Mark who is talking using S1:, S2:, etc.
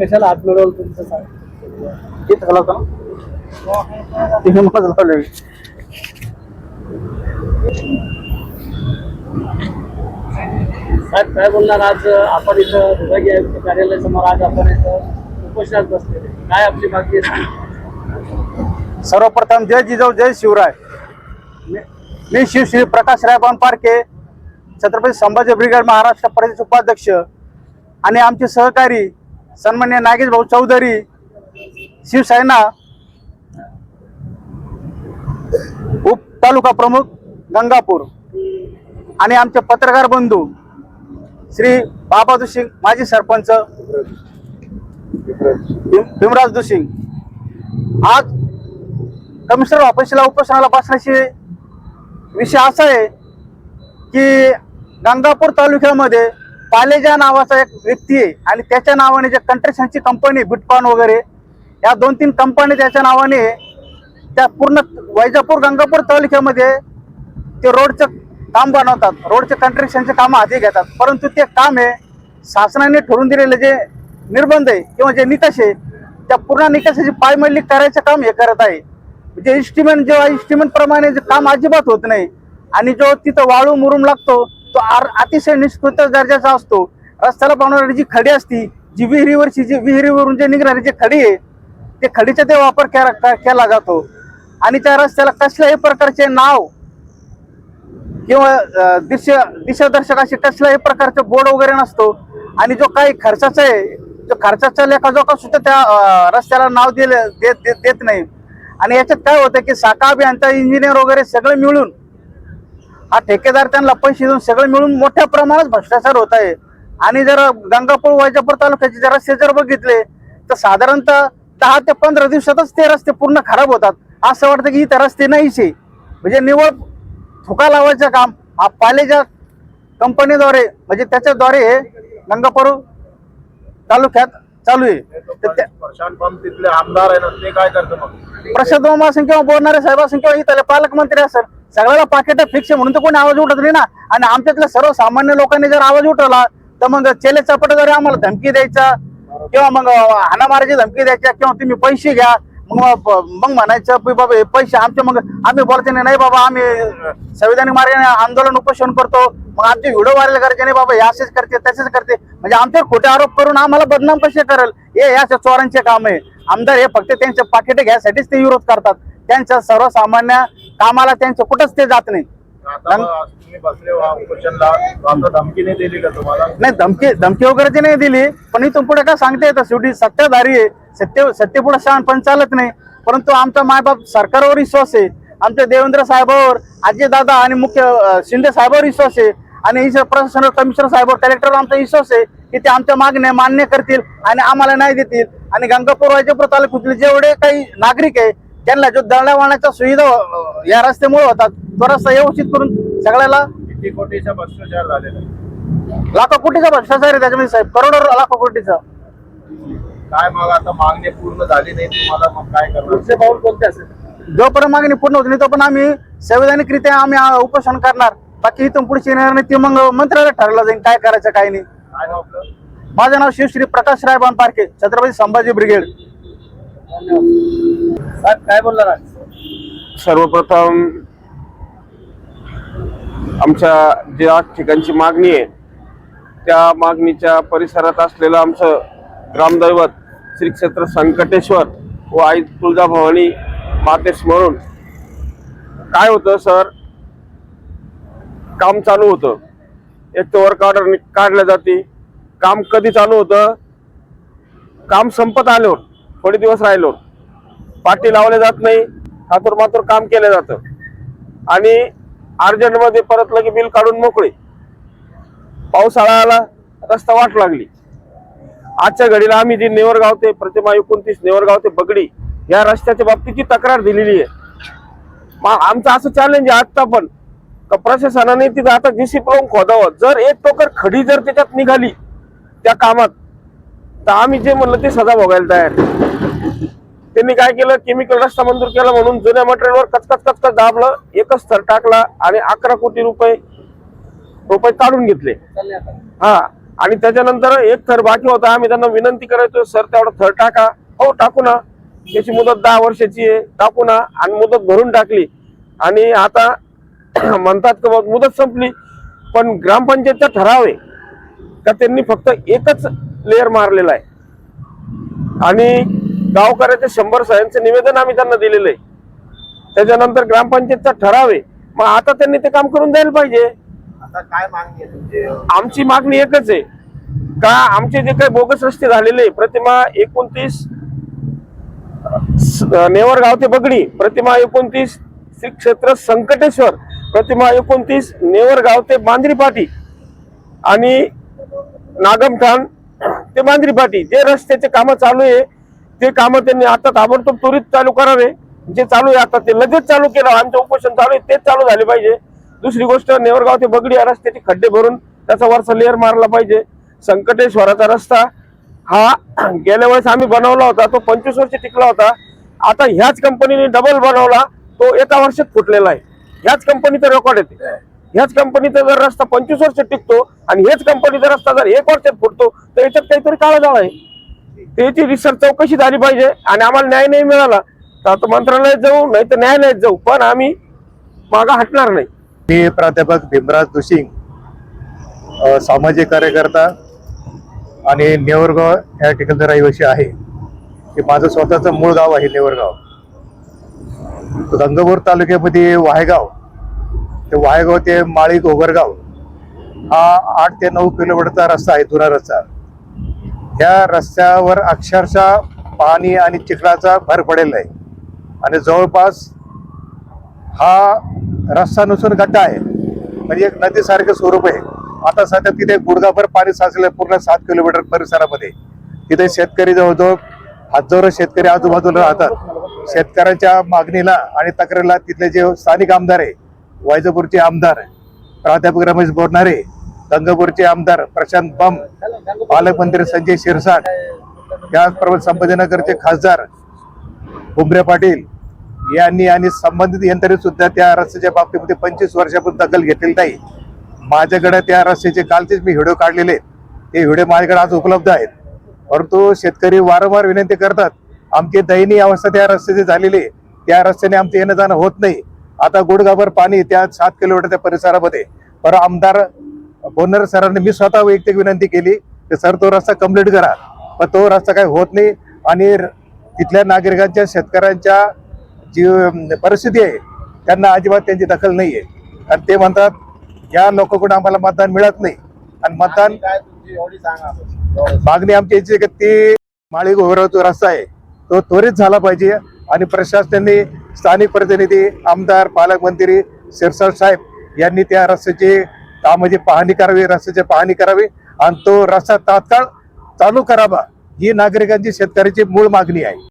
S1: कशाला हात मिळवलं तुमचं सांग.
S2: होता तिने मला लावले
S1: साहेब काय बोलणार आज? आपण इथं विभागीय आयुक्त कार्यालयासमोर आज आपण इथं उपोषणात बसलेले. काय आपली मागणी आहे?
S2: सर्वप्रथम जय जिजाऊ जय शिवराय. मी- मी शिव श्री प्रकाश रायबान पारखे छत्रपती संभाजी ब्रिगेड महाराष्ट्र प्रदेश उपाध्यक्ष आणि आमचे सहकारी सन्मान्य नागेश भाऊ चौधरी शिवसेना उप तालुका प्रमुख गंगापूर आणि आमचे पत्रकार बंधू श्री बाबा दुसिंग माजी सरपंच भीमराज दुसिंग आज कमिशनर ऑफिसला उपोषणाला बसण्याची विषय असा आहे की गंगापूर तालुक्यामध्ये पालेजा नावाचा एक व्यक्ती आहे आणि त्याच्या नावाने जे कंट्रेशनची कंपनी बिटकॉन वगैरे या दोन तीन कंपनी त्याच्या नावाने त्या पूर्ण वैजापूर गंगापूर तालुक्यामध्ये ते रोडचं काम बनवतात. रोडचे कंट्रेक्शनचे कामं हाती घेतात. परंतु ते काम आहे शासनाने ठरवून दिलेले जे निर्बंध आहे किंवा जे निकष आहे त्या पूर्ण निकषाची पायमल्ली करायचं काम हे करत आहे. म्हणजे इस्टिमेंट जेव्हा इस्टिमेंट प्रमाणे जे काम अजिबात होत नाही आणि जो तिथं वाळू मुरूम लागतो तो आर अतिशय निष्कृत दर्जाचा असतो. रस्त्याला बनवणारी जी खडी असती जी विहिरीवरची जी विहिरीवरून जे निघणारी जी खडी आहे ते खडीचा ते वापर केला केला जातो. आणि त्या रस्त्याला कसल्याही प्रकारचे नाव किंवा दिश दिशा दिशादर्शक असे कसल्याही प्रकारचे बोर्ड वगैरे नसतो. आणि जो काही खर्चाचा आहे जो खर्चाचा लेखाजोखा सुद्धा त्या रस्त्याला नाव दिले देत देत- देत नाही. आणि याच्यात काय होतं की शाखा अभियंता इंजिनियर वगैरे सगळे मिळून हा ठेकेदार त्यांना पैसे देऊन सगळं मिळून मोठ्या प्रमाणात भ्रष्टाचार होत आहे. आणि जर गंगापूर वैजापूर तालुक्याचे जरा रस्ते जर बघितले तर साधारणतः दहा ते पंधरा दिवसातच ते रस्ते पूर्ण खराब होतात. असं वाटतं की इथे रस्ते नाहीच आहे म्हणजे निवळ थुका लावायचं काम हा पालेच्या कंपनीद्वारे म्हणजे त्याच्याद्वारे हे गंगापूर तालुक्यात चालू आहे. तर त्या-
S3: प्रशांत तिथले आमदार आहे ना ते काय करतं मग?
S2: प्रसाद मामा असेल किंवा बोलणारे साहेब असेल किंवा इथले पालकमंत्री असेल सगळ्याला पाकिट फिक्स म्हणून तर कोणी आवाज उठत नाही ना. आणि आमच्यातल्या सर्वसामान्य लोकांनी जर आवाज उठवला तर मग चेले जरी आम्हाला धमकी द्यायचा किंवा मग हाणामाराची धमकी द्यायच्या किंवा तुम्ही पैसे घ्या मग मग म्हणायचं बाबा हे पैसे आमचे मग आम्ही बोलते नाही. बाबा आम्ही संविधानिक मार्गाने आंदोलन उपोषण करतो मग आमचे व्हिडिओ व्हायरल करायचे नाही बाबा हे असेच करते तसेच करते. म्हणजे आमच्यावर खोटे आरोप करून आम्हाला बदनाम कसे करेल? हे या चोरांचे काम आहे. आमदार हे फक्त त्यांचे पाकिट घ्यायसाठीच ते विरोध करतात. त्यांच्या सर्वसामान्य कामाला त्यांच्या कुठंच ते जात नाही.
S3: आज धमकी नाही
S2: धमकी धमकी वगैरे ती नाही दिली. पण इथून पुढे काय सांगता येतं? शेवटी सत्ताधारी आहे. सत्य सत्तेपुढे शान पण चालत नाही. परंतु आमचा मायबाप सरकारवर विश्वास आहे. आमच्या देवेंद्र साहेबावर अजय दादा आणि मुख्य शिंदे साहेबावर विश्वास आहे. आणि इथं प्रशासनावर कमिशनर साहेबावर कलेक्टरवर आमचा विश्वास आहे. की ते आमच्या मागण्या मान्य करतील आणि आम्हाला न्याय देतील. आणि गंगापूर राजापूर तालुक्यातले जेवढे काही नागरिक आहे त्यांना जो दळणवळणाच्या सुविधा या रस्त्यामुळे होतात तो रस्ता व्यवस्थित करून सगळ्याला
S3: किती कोटीचा भ्रष्टाचार झालेला आहे?
S2: लाखो कोटीचा भ्रष्टाचार आहे त्याच्यामध्ये साहेब. करोडो लाखो कोटीचा.
S3: काय मग आता मागणी पूर्ण झाली नाही तुम्हाला मग काय करणार?
S1: पाऊल कोणते असेल?
S2: जोपर्यंत मागणी पूर्ण होत नाही तोपर्यंत आम्ही संविधानिकरित्या आम्ही उपोषण करणार. बाकी इथून पुढची निर्णय ते मग मंत्रालय ठरवलं जाईल काय करायचं काय नाही. माझं नाव शिवश्री प्रकाश रायबान पारखे छत्रपती संभाजी ब्रिगेड.
S1: साहेब काय बोलणार
S4: सर्वप्रथम आमच्या ज्या ठिकाणची मागणी आहे त्या मागणीच्या परिसरात असलेलं आमचं ग्रामदैवत श्री क्षेत्र संकटेश्वर व आई तुळजाभवानी माते स्मरून काय होतं सर? काम चालू होतं. एक तर वर्क ऑर्डर काढल्या जाते काम कधी चालू होतं? काम संपत आल्यावर थोडे दिवस राहिलो पाठी लावले जात नाही हातूर मातूर काम केलं जातं. आणि अर्जंटमध्ये परत लगे बिल काढून मोकळे. पावसाळा आला रस्ता वाट लागली. आजच्या घडीला आम्ही जी नेवरगाव ते प्रतिमा एकोणतीस नेवरगाव ते बगडी या रस्त्याच्या बाबतीची तक्रार दिलेली आहे. मग आमचं असं चॅलेंज आहे आत्ता पण. प्रशासनाने तिथं आता जीसीप लावून खोदावं जर एक टोकर खडी जर त्याच्यात निघाली त्या कामात. तर आम्ही जे म्हणलं ते सजा भोगायला तयार. त्यांनी काय केलं? केमिकल रस्ता मंजूर केला म्हणून जुन्या मटेरियलवर कचकच कचकच दाबलं. एकच थर टाकला आणि अकरा कोटी रुपये रुपये काढून घेतले. हा. आणि त्याच्यानंतर एक थर बाकी होता. आम्ही त्यांना विनंती करायचो सर तेवढा थर टाका. हो टाकू ना. त्याची मुदत दहा वर्षाची आहे. टाकू ना. आणि मुदत भरून टाकली. आणि आता म्हणतात की मुदत संपली. पण ग्रामपंचायतचा ठराव आहे. का त्यांनी फक्त एकच लेअर मारलेला आहे. आणि गावकऱ्याचे शंभर सह्यांचं निवेदन आम्ही त्यांना दिलेलं. आहे त्याच्यानंतर ग्रामपंचायतचा ठराव आहे. मग आता त्यांनी ते काम करून द्यायला पाहिजे.
S3: आता काय मागणी
S4: आमची मागणी एकच आहे. का आमचे जे काही बोगस रस्ते झालेले प्रतिमा एकोणतीस नेवरगाव ते बगडी प्रतिमा एकोणतीस श्री क्षेत्र संकटेश्वर प्रतिमा एकोणतीस नेवरगाव ते मांजरी पाटी आणि नागम खान ते मांजरी पाटी जे रस्त्याचे कामं चालू आहे ते कामं त्यांनी आता ताबडतोब त्वरित चालू करावे. जे चालू आहे आता ते लगेच चालू केलं. आमचं उपोषण चालू आहे तेच चालू झाले पाहिजे. दुसरी गोष्ट नेवरगाव ते बगडी या रस्त्याचे खड्डे भरून त्याचा वरचा लेअर मारला पाहिजे. संकटेश्वराचा रस्ता हा गेल्या वेळेस आम्ही बनवला होता तो पंचवीस वर्ष टिकला होता. आता ह्याच कंपनीने डबल बनवला तो एका वर्षात फुटलेला आहे. ह्याच कंपनीचा रेकॉर्ड येते ह्याच कंपनीचा जर रस्ता पंचवीस वर्ष टिकतो आणि हेच कंपनीचा रस्ता जर एक वर्षात फुटतो तर याच्यात काहीतरी काळा जाळ आहे त्याची रिसर्च चौकशी झाली पाहिजे आणि आम्हाला न्याय नाही मिळाला तर आता मंत्रालयात जाऊ नाही तर न्यायालयात जाऊ. पण आम्ही मागा हटणार नाही.
S5: मी प्राध्यापक भीमराज दुसिंग सामाजिक कार्यकर्ता आणि नेवरगाव या ठिकाणचा रहिवासी आहे. हे माझं स्वतःचं मूळ गाव आहे नेवरगाव. गंगापूर तालुक्यामध्ये वाहेगाव ते वायगाव ते माळी गोगरगाव हा आठ ते नऊ किलोमीटरचा रस्ता आहे जुना रस्ता. ह्या रस्त्यावर अक्षरशः पाणी आणि चिखलाचा भर पडेल आहे. आणि जवळपास हा रस्ता नसून गड्डा आहे. म्हणजे एक नदीसारखं स्वरूप आहे. आता सध्या तिथे गुडगाभर पाणी साचलं आहे पूर्ण सात किलोमीटर परिसरामध्ये. तिथे शेतकरी जवळजवळ हजारो शेतकरी आजूबाजूला राहतात. शेतकऱ्यांच्या मागणीला आणि तक्रारीला तिथले जे स्थानिक आमदार आहे वैजापूरचे आमदार प्राध्यापक रमेश बोरणारे गंगापूरचे आमदार प्रशांत बम पालकमंत्री संजय शिरसाट त्याचप्रमाणे संभाजीनगरचे खासदार भुमरे पाटील यांनी आणि संबंधित यंत्रणेसुद्धा त्या रस्त्याच्या बाबतीमध्ये पंचवीस वर्षापासून दखल घेतलेली नाही. माझ्याकडे त्या रस्त्याचे कालचेच मी व्हिडिओ काढलेले ते व्हिडिओ माझ्याकडे आज उपलब्ध आहेत. परंतु शेतकरी वारंवार विनंती करतात आमची दयनीय अवस्था त्या रस्त्याची झालेली त्या रस्त्याने आमचं येणं जाणं होत नाही. आता गुडगाभर पाणी त्या सात किलोमीटरच्या परिसरामध्ये. पर आमदार बोनर सरांनी मी स्वतः वैयक्तिक विनंती केली की सर तो रस्ता कंप्लीट करा. पण तो रस्ता काही होत नाही आणि तिथल्या नागरिकांच्या शेतकऱ्यांच्या जी परिस्थिती आहे त्यांना अजिबात त्यांची दखल नाही आहे आणि ते म्हणतात या लोकांकडून आम्हाला मतदान मिळत नाही. आणि मतदान
S3: मागणी
S5: आमची याची की ती माळी जो रस्ता आहे. तो त्वरित झाला पाहिजे आणि प्रशासनाने स्थानिक प्रतिनिधी आमदार पालकमंत्री सिरसाट साहेब यांनी त्या रस्त्याची कामाची म्हणजे पाहणी करावी रस्त्याची पाहणी करावी. आणि तो रस्ता तात्काळ चालू करावा ही नागरिकांची शेतकऱ्याची मूळ मागणी आहे.